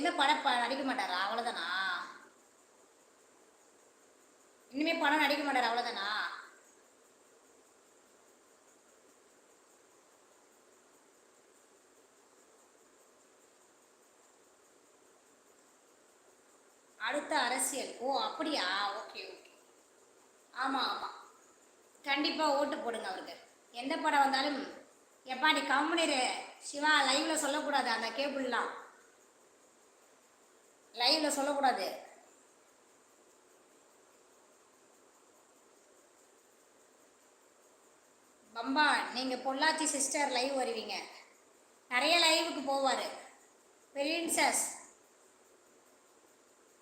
எதுவுமே படம் நடிக்க மாட்டாரா அவ்வளோதானா இனிமே படம் நடிக்க மாட்டாரா அவ்வளோதானா அடுத்த அரசியல். ஓ அப்படியா? Okay okay. ஆமாம் ஆமாம் கண்டிப்பாக ஓட்டு போடுங்க அவருக்கு. எந்த படம் வந்தாலும் எப்பா நீ கம்முனிரு சிவா லைவ்ல சொல்லக்கூடாது அந்த கேபிள்லாம் லைவில் சொல்லக்கூடாது. பம்பா நீங்கள் பொள்ளாச்சி சிஸ்டர் லைவ் வருவீங்க. நிறைய லைவுக்கு போவார். பிரின்சஸ்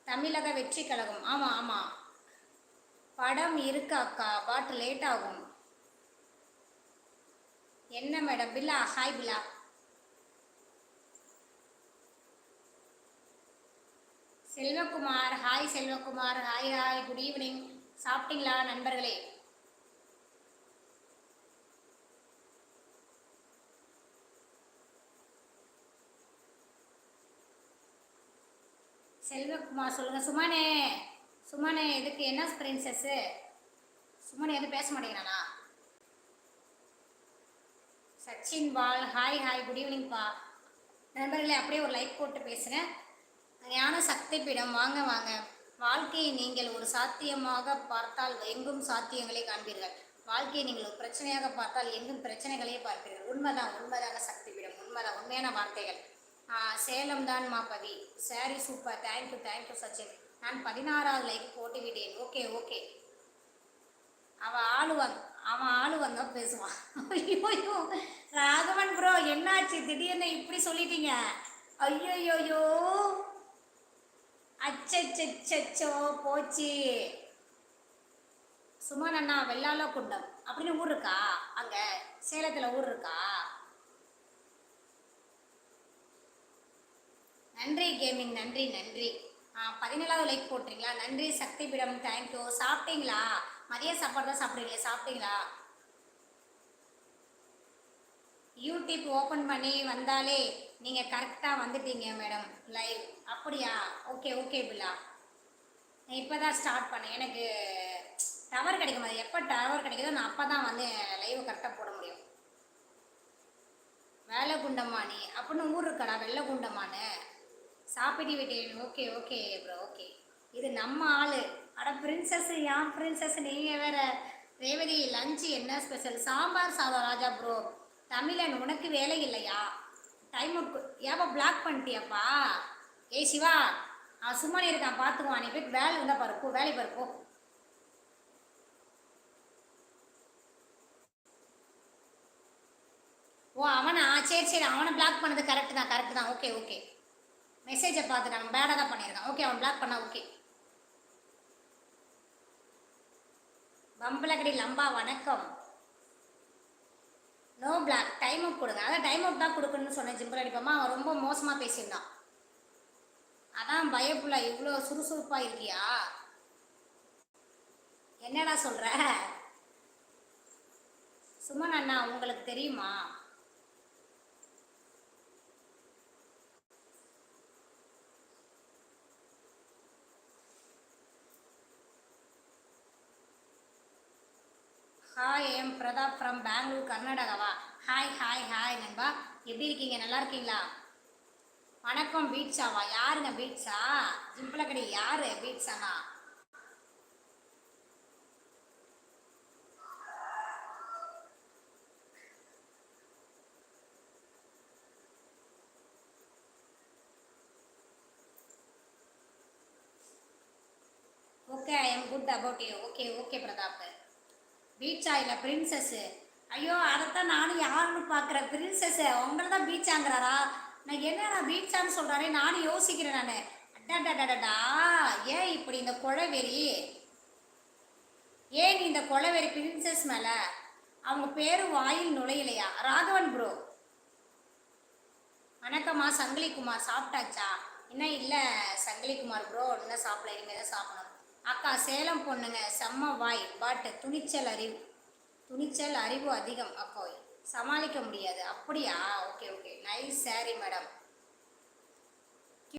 தமிழக வெற்றி கழகம். ஆமாம் ஆமாம் படம் இருக்கு அக்கா. பாட்டு லேட் ஆகும். என்ன madam Billa. Hi Billa. Selvakumar hi Selvakumar hi hi good evening சாப்பிட்டீங்களா நண்பர்களே? செல்வகுமார் சொல்லுங்க சுமனே சுமனே இதுக்கு என்ன பிரின்சஸ்ஸு சுமனே எதுவும் பேச மாட்டேங்கிறானா? Sachin Paul hi hi good ஈவினிங்ப்பா நண்பர்களே அப்படியே ஒரு லைக் போட்டு பேசுகிறேன் ஞான சக்தி பீடம் வாங்க வாங்க. வாழ்க்கையை நீங்கள் ஒரு சாத்தியமாக பார்த்தால் எங்கும் சாத்தியங்களை காண்பீர்கள். வாழ்க்கையை நீங்கள் ஒரு பிரச்சனையாக பார்த்தால் எங்கும் பிரச்சனைகளையே பார்ப்பீர்கள். உண்மைதான் உண்மைதாங்க சக்தி பீடம் உண்மைதான் உண்மையான வார்த்தைகள். சேலம் தான் மாப்பவி sorry super thank you thank you Sachin. நான் பதினாறாவது லைக் போட்டு விட்டேன் ஓகே ஓகே அவன் ஆளு வந் அவன் ஆளுவாங்க வந்தா பேசுவான் ஐயோ ராகவன் ப்ரோ என்னாச்சு? திடீர்னு இப்படி சொல்லிட்டீங்க. ஐயோயோயோ அச்சச்சோ போச்சு. சுமன் அண்ணா வெள்ளால குண்டம். அப்படின்னு ஊர் இருக்கா? அங்க சேலத்துல ஊர் இருக்கா? நன்றி கேமிங் நன்றி நன்றி. ஆ பதினேழாவது லைக் போட்டுறீங்களா நன்றி சக்தி பீடம் தேங்க்யூ சாப்பிட்டீங்களா? மதிய சாப்பாடு தான் சாப்பிட்றீங்க சாப்பிட்டீங்களா? யூடியூப் ஓப்பன் பண்ணி வந்தாலே நீங்கள் கரெக்டாக வந்துட்டீங்க மேடம் லைவ். அப்படியா? Okay okay Billa. நான் இப்போ தான் ஸ்டார்ட் பண்ணேன் எனக்கு டவர் கிடைக்க அது எப்போ டவர் கிடைக்குதோ நான் அப்போ தான் வந்து லைவ் கரெக்டாக போட முடியும். வேலை குண்டமானி அப்படின்னு ஊர் இருக்கடா வெள்ளை குண்டமானு சாப்பிட்டு விட்டேன். Okay okay bro okay. இது நம்ம ஆள். அட பிரின்சஸ் ஏன் பிரின்சஸ் நீங்கள் வேற ரேவதி லஞ்சு என்ன ஸ்பெஷல் சாம்பார் சாதம் ராஜா ப்ரோ தமிழன் உனக்கு வேலை இல்லையா? டைம் அவுட் ஏப்பா பிளாக் பண்ணிட்டியாப்பா? ஏய் சிவா அவன் சும்மா இருக்கான் பார்த்துக்குவான் நீ போய் வேலை இருந்தால் பாரு போ வேலை பாரு போ. ஓ அவனா? சரி சரி அவனை பிளாக் பண்ணது கரெக்டு தான் கரெக்ட் தான். ஓகே ஓகே மெசேஜை பார்த்து அவன் பேடாக தான் பண்ணியிருக்கான். ஓகே அவன் பிளாக் பண்ணா ஓகே பம்பலகடி லம்பா வணக்கம். நோ பிளாக் டைம் அவுட் கொடுங்க. அதான் டைம் அவுட் தான் கொடுக்கணும்னு சொன்னேன் ஜிம்பிள் அடிப்பமா அவன் ரொம்ப மோசமாக பேசியிருந்தான். அதான் பயப்புல இவ்வளோ சுறுசுறுப்பாக இருக்கியா? என்னடா சொல்கிற சுமன் அண்ணா உங்களுக்கு தெரியுமா? Hi am Prathap from Bangalore கர்நாடகாவா hi hi hi நண்பா. எப்படி இருக்கீங்க? நல்லா இருக்கீங்களா? வணக்கம் பீட்ஸாவா யாருங்க பீட்சா? கடை யாரு பீட்சானா? Okay I am good about you okay okay Prathap beach இல்லை பிரின்சஸ்ஸு ஐயோ அதைத்தான் நானும் யாருன்னு பார்க்குறேன். பிரின்சஸ்ஸு உங்களை தான் பீச்சாங்கிறாரா நான் என்னடா பீச்சான்னு சொல்கிறாரே நானும் யோசிக்கிறேன் நான். அடாடாடாடா ஏன் இப்படி இந்த குழவெறி ஏன் இந்த குழவெறி பிரின்சஸ் மேலே? அவங்க பேரு வாயில் நுழையலையா? ராகவன் ப்ரோ வணக்கம்மா சங்கிலிக்குமார் சாப்பிட்டாச்சா? இன்னும் இல்லை சங்கிலிக்குமார் ப்ரோ இன்னும் சாப்பிடல இனிமேல் தான் சாப்பிடணும். அக்கா சேலம் பொண்ணுங்க செம்ம வாய் பட் துணிச்சல் அறிவு. துணிச்சல் அறிவு அதிகம் அக்கா. சமாளிக்க முடியாது. அப்படியா? Okay okay. Nice sorry madam